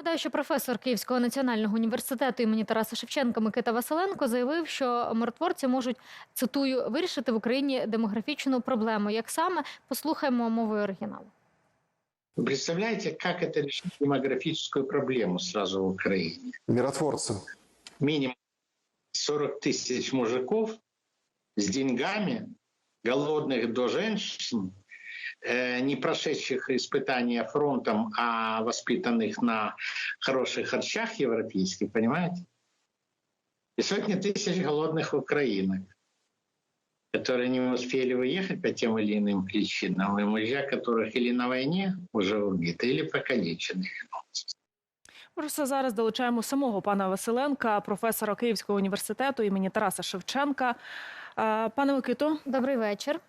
Нагадаю, що професор Київського національного університету імені Тараса Шевченка Микита Василенко заявив, що миротворці можуть цитую вирішити в Україні демографічну проблему. Як саме послухаємо мовою оригіналу? Вы представляете, как это решить демографическую проблему сразу в Украине? Миротворцы. Минимум 40 тысяч мужиков с деньгами, голодных до женщин, э, не прошедших испытания фронтом, а воспитанных на хороших харчах европейских, понимаете? И сотни тысяч голодных украинок, которые не успели уехать по тем или иным причинам, и мужья которых или на войне уже убиты, или покалечены. Просто зараз долучаємо самого пана Василенка, професора Київського університету імені Тараса Шевченка. Е, Пане Микито, Добрий вечір.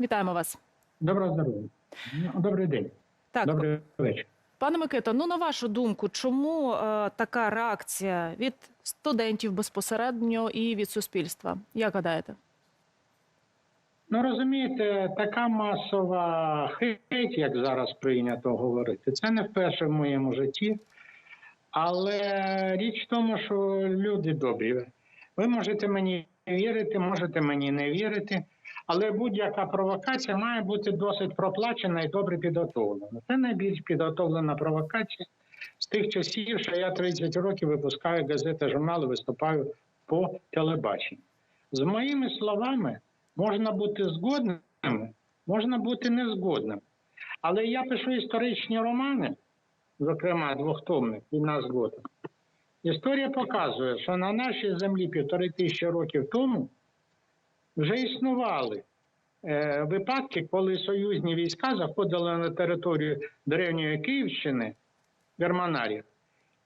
вітаємо вас. Доброго здоров'я. Ну, Добрий день. Так, Добрий вечір. пане Микито, ну на вашу думку, чому е, така реакція від студентів безпосередньо і від суспільства? Як гадаєте? Ну розумієте, така масова хейт, як зараз прийнято говорити, це не вперше в моєму житті. Але річ в тому, що люди добрі. Ви можете мені вірити, можете мені не вірити, але будь-яка провокація має бути досить проплачена і добре підготовлена. Це найбільш підготовлена провокація з тих часів, що я 30 років випускаю газети, журнали, виступаю по телебаченню. З моїми словами можна бути згодним, можна бути незгодним. Але я пишу історичні романи, зокрема двохтомник «Війна згода». Історія показує, що на нашій землі півтори тисячі років тому вже існували е, випадки, коли союзні війська заходили на територію древньої Київщини, Германарів,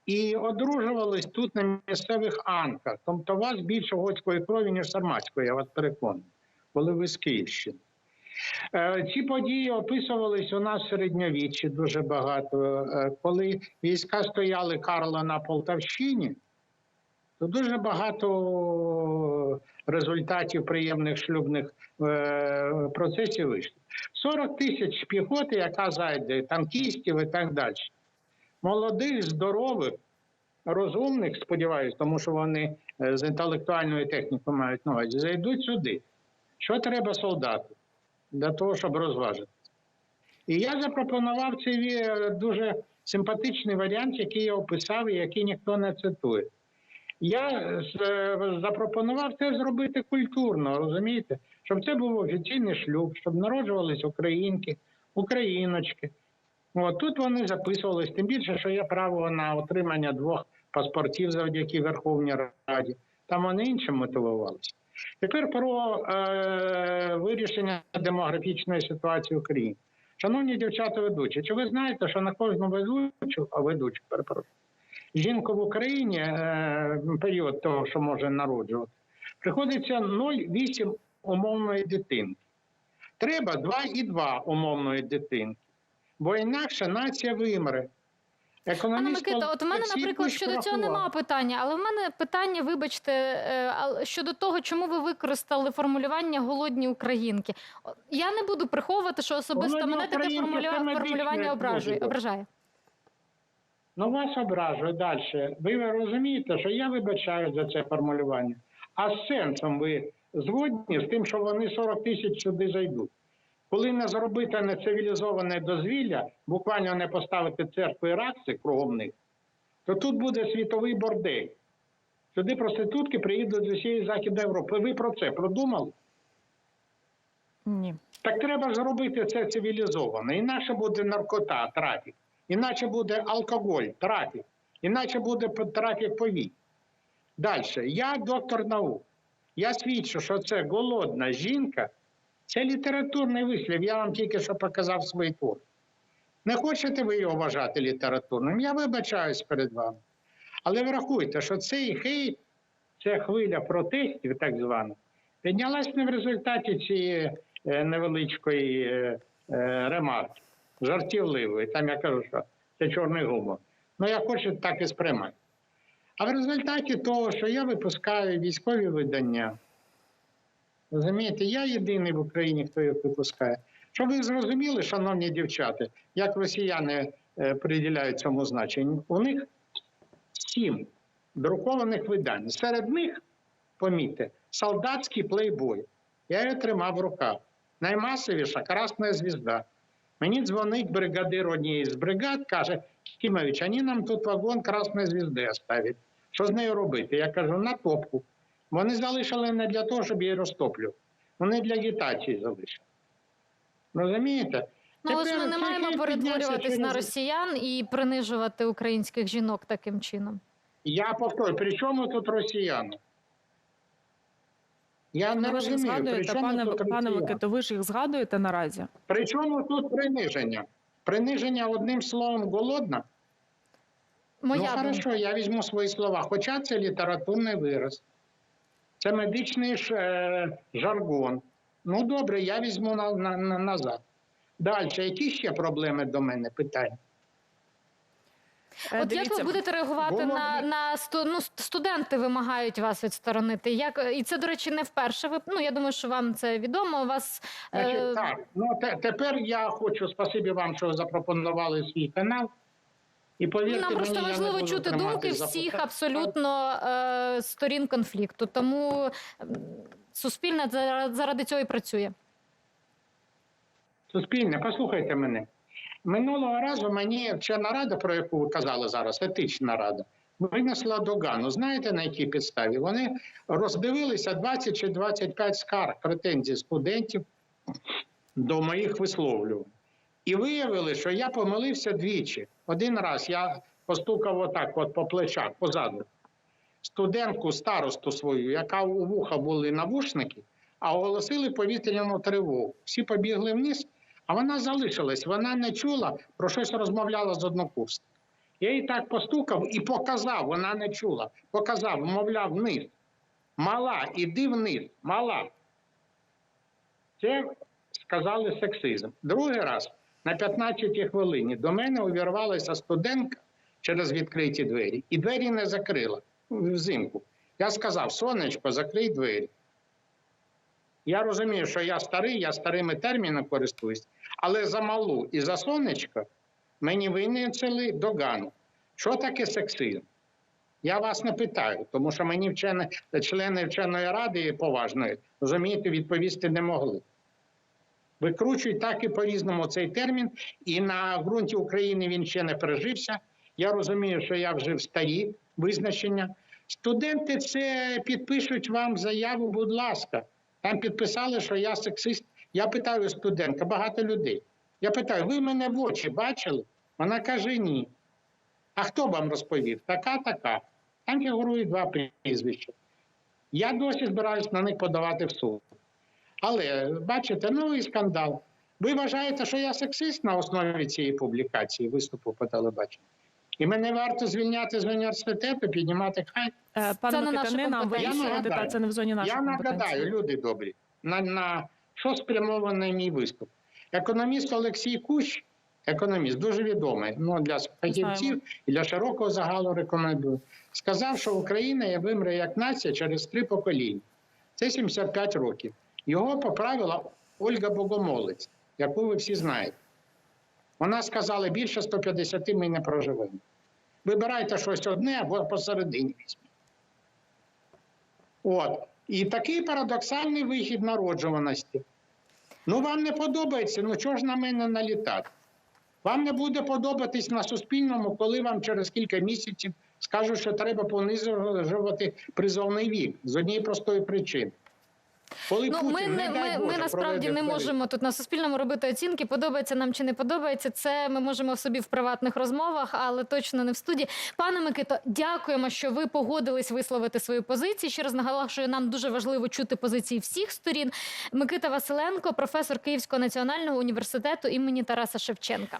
і одружувались тут на місцевих анках. Тобто у вас більше готської крові, ніж сарматської, я вас переконую, коли ви з Київщини. Е, Ці події описувались у нас в середньовіччі дуже багато. Е, Коли війська стояли Карла на Полтавщині, то дуже багато результатів приємних шлюбних е, процесів вийшло. 40 тисяч піхоти, яка зайде, танкістів і так далі. Молодих, здорових, розумних, сподіваюся, тому що вони е, з інтелектуальною технікою мають увазі, зайдуть сюди. Що треба солдату для того, щоб розважити? І я запропонував цей дуже симпатичний варіант, який я описав і який ніхто не цитує. Я е, запропонував це зробити культурно, розумієте? Щоб це був офіційний шлюб, щоб народжувались українки, україночки. От тут вони записувались, тим більше, що є право на отримання двох паспортів завдяки Верховній Раді. Там вони іншим мотивувалися. Тепер про е, вирішення демографічної ситуації в Україні. Шановні дівчата ведучі, чи ви знаєте, що на кожну ведучу, а ведучу, перепрошую, жінку в Україні е, період того, що може народжувати, приходиться 0,8 умовної дитинки. Треба 2,2 умовної дитинки, бо інакше нація вимре. Пане Микита, от у мене, наприклад, щодо цього немає питання, але в мене питання, вибачте, е, щодо того, чому ви використали формулювання голодні українки. Я не буду приховувати, що особисто Голодні мене таке формулювання ображує. Ну, вас ображує далі. Ви розумієте, що я вибачаю за це формулювання. А з сенсом ви згодні з тим, що вони 40 тисяч сюди зайдуть. Коли не зробити нецивілізоване дозвілля, буквально не поставити церкви і ракси кругом них, то тут буде світовий бордель. Сюди проститутки приїдуть з усієї Західної Європи. Ви про це продумали? Ні. Так треба зробити це цивілізовано. Інакше буде наркота, трафік, іначе буде алкоголь, трафік, іначе буде трафік повій. Далі. Я доктор наук. Я свідчу, що це голодна жінка, це літературний вислів. Я вам тільки що показав свій твор. Не хочете ви його вважати літературним? Я вибачаюсь перед вами. Але врахуйте, що цей хейт, ця хвиля протестів, так звана, піднялась не в результаті цієї е, невеличкої е, е, ремарки, жартівливої. Там я кажу, що це чорний гумор. Ну, я хочу так і сприймати. А в результаті того, що я випускаю військові видання, розумієте, я єдиний в Україні, хто їх випускає. Щоб ви зрозуміли, шановні дівчата, як росіяни е, приділяють цьому значенню. У них сім друкованих видань. Серед них, помітьте, солдатський плейбой. Я його тримав в руках. Наймасовіша красна звізда. Мені дзвонить бригадир однієї з бригад, каже: Кімович, вони нам тут вагон красної звізди оставять. Що з нею робити? Я кажу, на топку. Вони залишили не для того, щоб її розтоплювати. Вони для агітації залишили. Розумієте? Ну, але ж ми не маємо перетворюватись на росіян і принижувати українських жінок таким чином. Я повторю, при чому тут росіяни? Я не ви розумію, згадуєте, пане, пане росіяни? Ви ж їх згадуєте наразі? При чому тут приниження? Приниження одним словом голодна? Моя ну, хорошо, я візьму свої слова. Хоча це літературний вираз, це медичний ж, е, жаргон. Ну, добре, я візьму на, на, на, назад. Далі, які ще проблеми до мене питання? Е, От як ви будете реагувати на, на ну, студенти вимагають вас відсторонити? Як і це, до речі, не вперше. Ви ну я думаю, що вам це відомо. У вас Значить, е, так, ну те, тепер я хочу спасибі вам, що запропонували свій канал. І повірте, нам просто мені, важливо чути думки всіх пота- абсолютно е, сторін конфлікту. Тому суспільне заради цього і працює. Суспільне, послухайте мене. Минулого разу мені ця нарада, про яку ви казали зараз, етична рада, винесла догану. Знаєте на якій підставі? Вони роздивилися 20 чи 25 скарг претензій студентів до моїх висловлювань. І виявили, що я помилився двічі. Один раз я постукав отак, от по плечах, позаду. Студентку старосту свою, яка у вуха були навушники, а оголосили повітряну тривогу. Всі побігли вниз, а вона залишилась. Вона не чула, про щось розмовляла з однокурсником. Я їй так постукав і показав, вона не чула. Показав, мовляв, вниз. Мала, іди вниз, мала. Це сказали сексизм. Другий раз на 15-й хвилині до мене увірвалася студентка через відкриті двері, і двері не закрила взимку. Я сказав: сонечко, закрий двері. Я розумію, що я старий, я старими термінами користуюсь, але за малу і за сонечко мені винесли догану. Що таке сексизм? Я вас не питаю, тому що мені вчені, члени вченої ради поважної, розумієте, відповісти не могли. Викручують так і по-різному цей термін, і на ґрунті України він ще не пережився. Я розумію, що я вжив старі визначення. Студенти це підпишуть вам заяву, будь ласка. Там підписали, що я сексист. Я питаю студентка, багато людей. Я питаю, ви мене в очі бачили? Вона каже, ні. А хто вам розповів? Така, така. Там фігурують два прізвища. Я досі збираюсь на них подавати в суд. Але бачите, ну і скандал. Ви вважаєте, що я сексист на основі цієї публікації, виступу по телебаченню? І мене варто звільняти з університету, піднімати хай. Е, Пане Це не Микито, нам компетенція. та це не в зоні нашої Я нагадаю, люди добрі, на, на що спрямований мій виступ. Економіст Олексій Кущ, економіст, дуже відомий, ну для фахівців і для широкого загалу рекомендую. Сказав, що Україна є вимре як нація через три покоління. Це 75 років. Його поправила Ольга Богомолець, яку ви всі знаєте. Вона сказала, більше 150 ми не проживемо. Вибирайте щось одне або посередині візьміть. От. І такий парадоксальний вихід народжуваності. Ну, вам не подобається, ну чого ж на мене налітати? Вам не буде подобатись на Суспільному, коли вам через кілька місяців скажуть, що треба понижувати призовний вік з однієї простої причини. Коли Ну, Путін, ми не ми, ми насправді не можемо тут на суспільному робити оцінки. Подобається нам чи не подобається. Це ми можемо собі в приватних розмовах, але точно не в студії. Пане Микито, дякуємо, що ви погодились висловити свою позицію. Ще раз наголошую, нам дуже важливо чути позиції всіх сторін. Микита Василенко, професор Київського національного університету імені Тараса Шевченка.